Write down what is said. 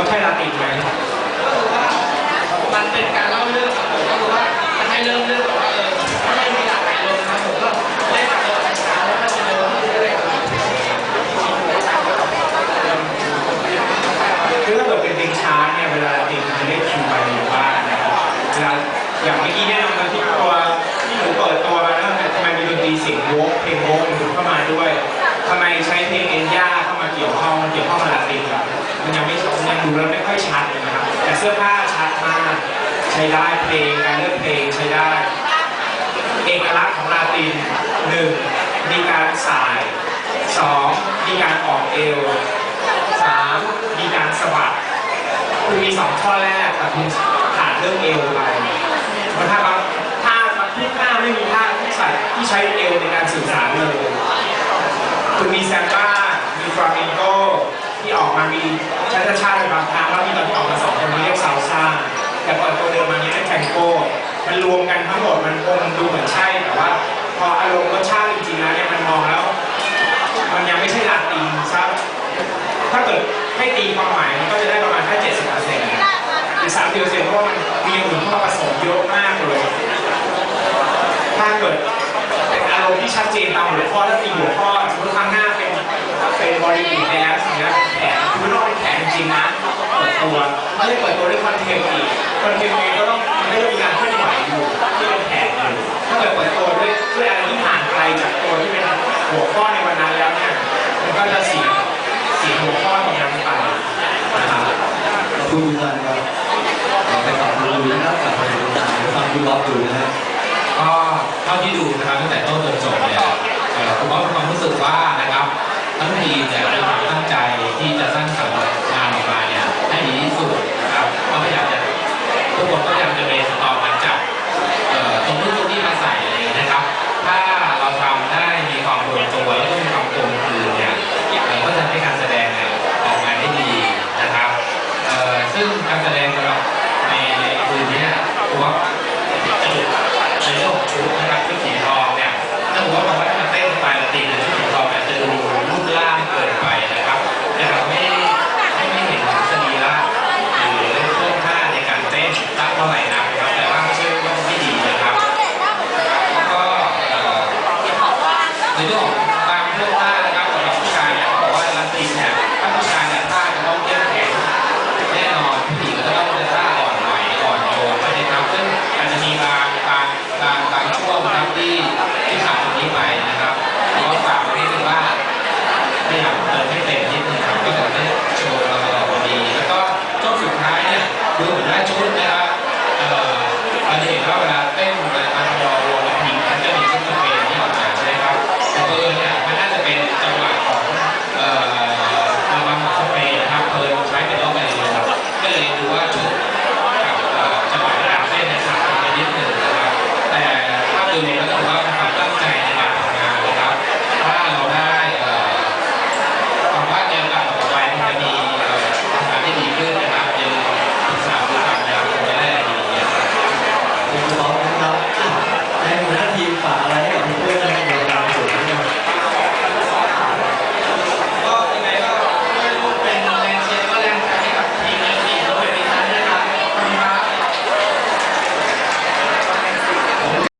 แล้ว เสื้อผ้าชัดมากใช้ได้เพลงการเลือกเพลงใช้ได้ เอกลักษณ์ของลาตินหนึ่งมีการสายสองมีการออกเอวสามมีการสะบัดคุณมีสองข้อแรกแต่คุณขาดเรื่องเอวไปเพราะถ้าบางถ้าทุกท่าไม่มีท่าที่ใส่ที่ใช้เอวในการสื่อสารเลย คุณมีแซมบ้า มีฟลามิงโกที่ออก มามีชาติชาติในบางครั้งแล้วมีตอนที่ออกมาสองคนมันเรียกซาลซ่าแต่ก่อนตัวเดิมมานี้เป็นแทงโก้มันรวมกันทั้งหมดมันคงดูเหมือนใช่แต่ว่า พออารมณ์รสชาติจริงๆแล้วเนี่ยมันมองแล้ว มันยังไม่ใช่ลาตินซับถ้าเกิดให้ตีความหมายมันก็จะได้ประมาณแค่เจ็ดสิบเปอร์เซ็นต์หรือสามสิบเปอร์เซ็นต์เพราะว่ามันมีอย่างอื่นเข้ามาผสมเยอะมากเลย ถ้าเกิดเป็นอารมณ์ที่ชัดเจนตามหัวข้อถ้ามีหัวข้อสมมติข้างหน้าเป็นเป็นบริบูรณ์แดน ตัวไม่ได้เปิดตัวด้วยคอนเทนต์อีกคอนเทนต์เองก็ต้องมันก็ต้องมีการเคลื่อนไหวอยู่ที่เป็นแผนอยู่ถ้าเกิดเปิดตัวด้วยด้วยอะไรที่ห่างไกลจากตัวที่เป็นหัวข้อในวันนั้นแล้วเนี่ยมันก็จะเสียเสียหัวข้อตรงนั้นไปนะครับขอบคุณคุณจันครับไปฟังคุณดูนะครับกลับไปดูไปฟังคุณบ๊อบดูนะฮะก็เท่าที่ดูนะครับตั้งแต่ต้นจนจบเนี่ยเอ่อผมว่ามีความรู้สึกว่านะครับทั้งทีมเนี่ยมีความตั้งใจที่จะสร้างสรรค์ ทุกคนก็พยายามจะมีสตอมมาจ ตา